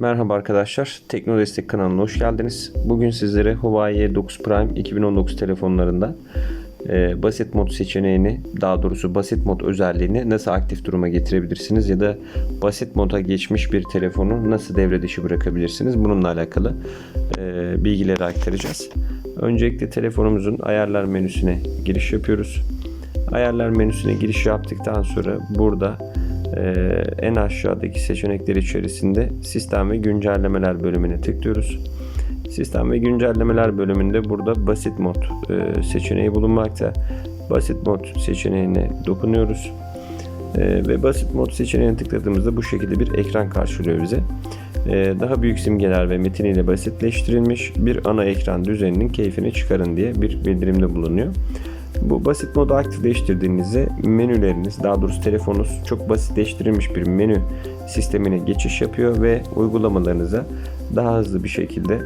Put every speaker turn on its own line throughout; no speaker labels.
Merhaba arkadaşlar, Tekno Destek kanalına hoş geldiniz. Bugün sizlere Huawei Y9 Prime 2019 telefonlarında e, basit mod seçeneğini, daha doğrusu basit mod özelliğini nasıl aktif duruma getirebilirsiniz ya da basit moda geçmiş bir telefonu nasıl devre dışı bırakabilirsiniz bununla alakalı e, bilgileri aktaracağız. Öncelikle telefonumuzun ayarlar menüsüne giriş yapıyoruz. Ayarlar menüsüne giriş yaptıktan sonra burada en aşağıdaki seçenekler içerisinde sistem ve güncellemeler bölümüne tıklıyoruz. Sistem ve güncellemeler bölümünde burada basit mod e, seçeneği bulunmakta. Basit mod seçeneğine dokunuyoruz. E, ve basit mod seçeneğine tıkladığımızda bu şekilde bir ekran karşılıyor bize. E, daha büyük simgeler ve metin ile basitleştirilmiş bir ana ekran düzeninin keyfini çıkarın diye bir bildirimde bulunuyor. Bu basit modu aktifleştirdiğinizde menüleriniz, daha doğrusu telefonunuz çok basitleştirilmiş bir menü sistemine geçiş yapıyor ve uygulamalarınıza daha hızlı bir şekilde,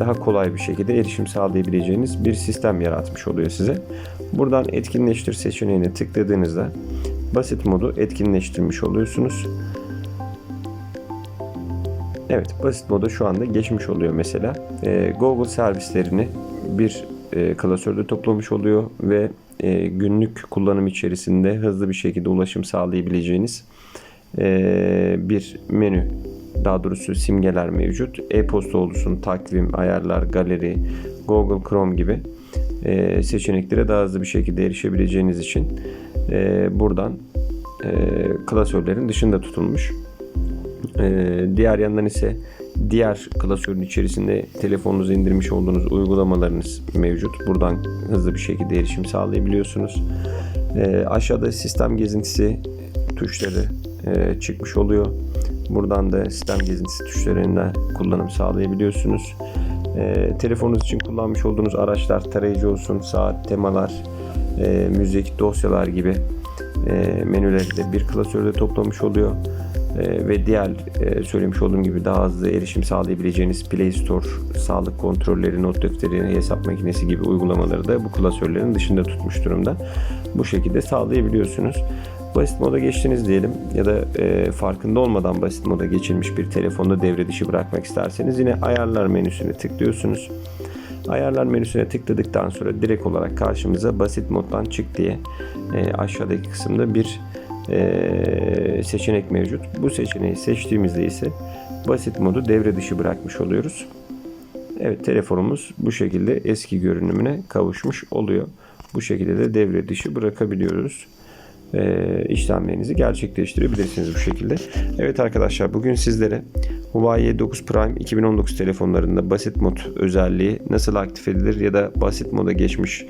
daha kolay bir şekilde erişim sağlayabileceğiniz bir sistem yaratmış oluyor size. Buradan etkinleştir seçeneğine tıkladığınızda basit modu etkinleştirmiş oluyorsunuz. Evet, basit moda şu anda geçmiş oluyor mesela. Ee, Google servislerini bir e, klasörde toplamış oluyor ve e, günlük kullanım içerisinde hızlı bir şekilde ulaşım sağlayabileceğiniz e, bir menü daha doğrusu simgeler mevcut. E-posta olsun, takvim, ayarlar, galeri, Google Chrome gibi e, seçeneklere daha hızlı bir şekilde erişebileceğiniz için e, buradan e, klasörlerin dışında tutulmuş. E, diğer yandan ise diğer klasörün içerisinde telefonunuza indirmiş olduğunuz uygulamalarınız mevcut. Buradan hızlı bir şekilde erişim sağlayabiliyorsunuz. E, aşağıda sistem gezintisi tuşları e, çıkmış oluyor. Buradan da sistem gezintisi tuşlarında kullanım sağlayabiliyorsunuz. E, telefonunuz için kullanmış olduğunuz araçlar tarayıcı olsun, saat, temalar, e, müzik, dosyalar gibi e, menüleri de bir klasörde toplamış oluyor. Ee, ve diğer e, söylemiş olduğum gibi daha hızlı erişim sağlayabileceğiniz Play Store, sağlık kontrolleri, not defteri, hesap makinesi gibi uygulamaları da bu klasörlerin dışında tutmuş durumda. Bu şekilde sağlayabiliyorsunuz. Basit moda geçtiniz diyelim ya da e, farkında olmadan basit moda geçilmiş bir telefonda devre dışı bırakmak isterseniz yine ayarlar menüsüne tıklıyorsunuz. Ayarlar menüsüne tıkladıktan sonra direkt olarak karşımıza basit moddan çık diye e, aşağıdaki kısımda bir e, seçenek mevcut. Bu seçeneği seçtiğimizde ise basit modu devre dışı bırakmış oluyoruz. Evet telefonumuz bu şekilde eski görünümüne kavuşmuş oluyor. Bu şekilde de devre dışı bırakabiliyoruz. E, işlemlerinizi gerçekleştirebilirsiniz bu şekilde. Evet arkadaşlar bugün sizlere Huawei 9 Prime 2019 telefonlarında basit mod özelliği nasıl aktif edilir ya da basit moda geçmiş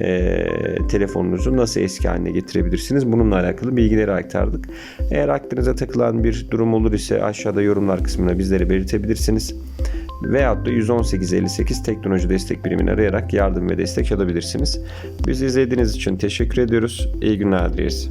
e, telefonunuzu nasıl eski haline getirebilirsiniz bununla alakalı bilgileri aktardık. Eğer aklınıza takılan bir durum olur ise aşağıda yorumlar kısmına bizlere belirtebilirsiniz. Veyahut da 11858 teknoloji destek birimini arayarak yardım ve destek alabilirsiniz. Bizi izlediğiniz için teşekkür ediyoruz. İyi günler dileriz.